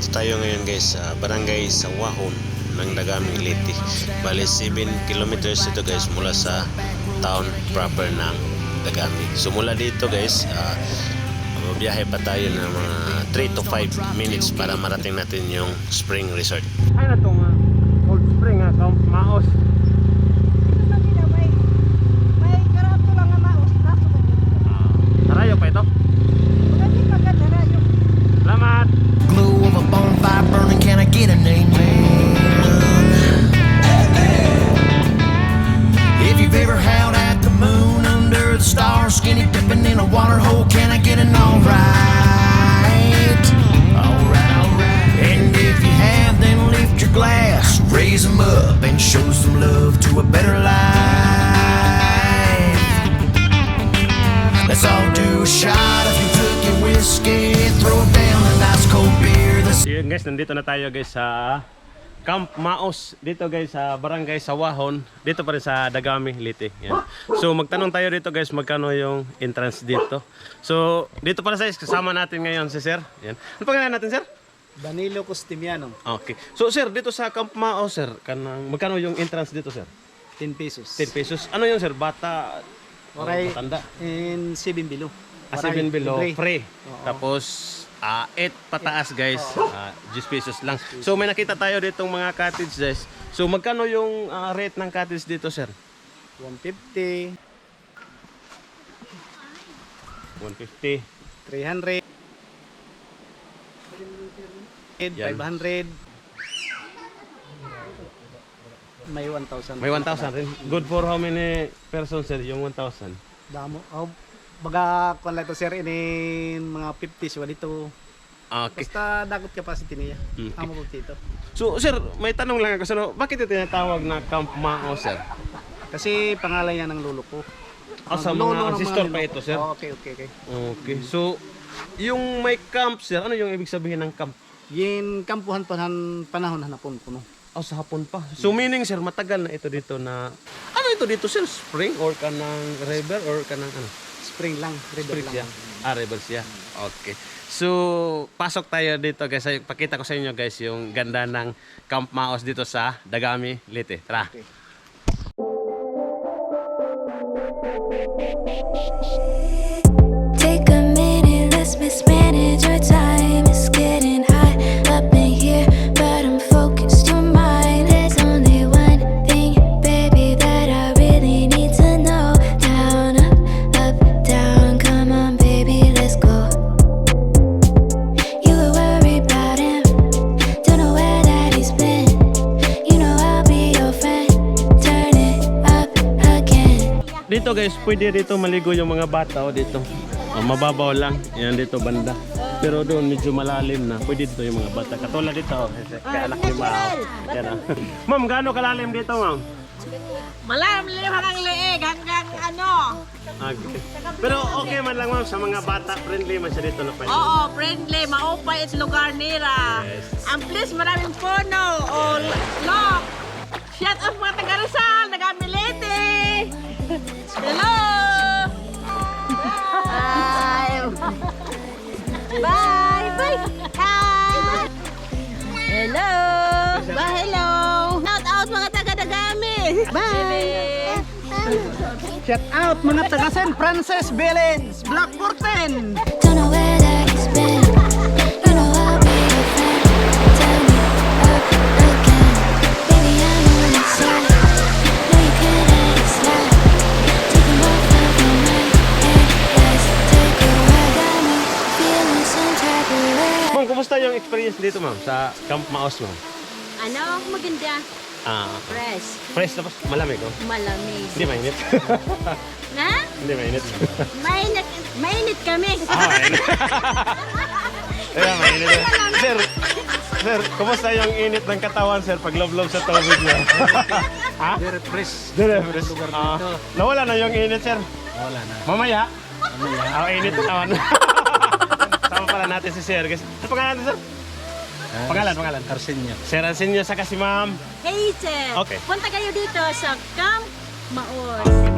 nandito tayo ngayon guys sa barangay Sawahon ng Dagaming Liti. Bali 7 kilometers ito guys mula sa town proper ng Dagami. So mula dito guys, uh, biyahe pa tayo ng mga 3 to 5 minutes para marating natin yung spring resort. Ay na itong shot if you took your whiskey, throw down a nice cold beer. Yun guys, nandito na tayo guys sa Camp Maos. Dito guys sa Barangay Sawahon. Dito pa rin sa Dagami, Liti. Yan. So magtanong tayo dito guys magkano yung entrance dito. So dito para sa kasama natin ngayon si Sir. Yan. Ano pangalan natin Sir? Danilo Costimiano, Okay. So Sir, dito sa Camp Maos Sir, kanang magkano yung entrance dito Sir? 10 pesos. 10 pesos. Ano yun Sir? Bata? o Waray, Matanda? and 7 below. Ah, Waray, 7 below, free. Oo. Tapos, ah 8 pataas guys, ah 10 pesos lang. So may nakita tayo ditong mga cottage guys. So magkano yung ah, rate ng cottage dito sir? 150, 150. 300, Yan. 500, may 1,000. May 1,000 rin. Good for how many persons sir yung 1,000? Damo. Oh, baga kung lang ito sir, inin mga 50 so dito. Okay. Basta dagot capacity niya. Okay. Amo po dito. So sir, may tanong lang ako. So, bakit ito tinatawag na Camp Mao sir? Kasi pangalan yan ng lolo ko. Ah, sa mga ancestor pa ko. ito, sir? Oh, okay, okay, okay. Okay. So, yung may camp sir, ano yung ibig sabihin ng camp? Yin kampuhan panahon panahon hanapon puno. Oh, sa hapon pa. So meaning sir, matagal na ito dito na ano ito dito sir? Spring or kanang river or kanang ano? Spring lang, river Spring siya. lang. Ah, river siya. Okay. So, pasok tayo dito guys. Ay, Pakita ko sa inyo guys yung ganda ng Camp Maos dito sa Dagami, Leyte. Tara. Okay. Take a minute, let's mismanage your time. It's getting Dito guys, pwede dito maligo yung mga bata o dito. Oh, mababaw lang. Yan dito banda. Pero doon medyo malalim na. Pwede dito yung mga bata. Katulad dito. oh, Kaya anak ni Mao. Yan ah. Ma'am, gaano kalalim dito ma'am? Malam lima kang leeg hanggang ano. Okay. Pero okay man lang ma'am sa mga bata. Friendly man siya dito na pwede. Oo, friendly, maupay its lugar nila. Yes. Ang please maraming puno o lock. Shout out mga taga Bye. Shout out mga taga San Francis Village, Block 14. Don't know where that he's been. You know I'll be your friend. Turn it up again. Baby, I'm on your side. No, you can't let it slide. Take 'em off of your mind. And let's take a ride. Got me feeling some type of way. Ma'am, kumusta yung experience dito ma'am sa Camp Maos ma'am? Ano? Maganda. Ah, Fresh. fresh tapos malamig oh. Malamig. Hindi mainit. Na? Hindi mainit. Mainit, mainit kami. Ah, mainit. Kaya mainit. eh. Sir, sir, kumusta yung init ng katawan sir pag love sa tubig niya? ha? Very fresh. Dire, Ah, nawala na yung init sir. Wala na. Mamaya. Mamaya. Ah, init na naman. Sama pala natin si Sir. guys. Ano pangalan natin sir? Pangalan, pangalan. Arsenio. Sir Arsenio, saka si ma'am. Hazel. Okay. Punta kayo dito sa Camp Maor.